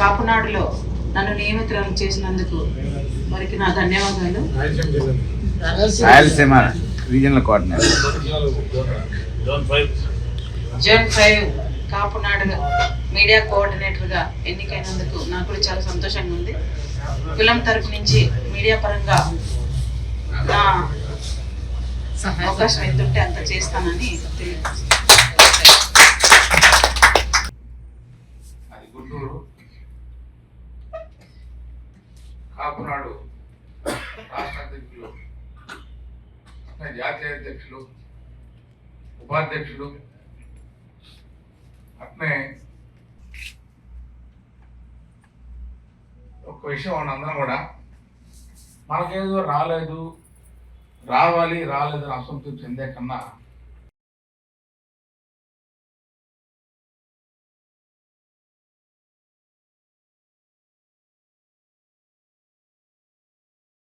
కాపునాడులో నన్ను నియమితురాలు చేసినందుకు వారికి నా ధన్యవాదాలు. Rayalaseema regional coordinator. Zone five Kapunadu media కోఆర్డినేటర్గా ఎన్నికైనందుకు నాకు కూడా చాలా సంతోషంగా ఉంది. కులం తరపు నుంచి మీడియా పరంగా నా అవకాశం ఎంతుంటే అంత చేస్తానని తెలియజేస్తాను కాపునాడు రాష్ట్ర అధ్యక్షులు అట్లే జాతీయ అధ్యక్షులు ఉపాధ్యక్షులు అట్నే ఒక విషయం మనందరం కూడా మనకేదో రాలేదు రావాలి రాలేదు అని అసంతృప్తి చెందే కన్నా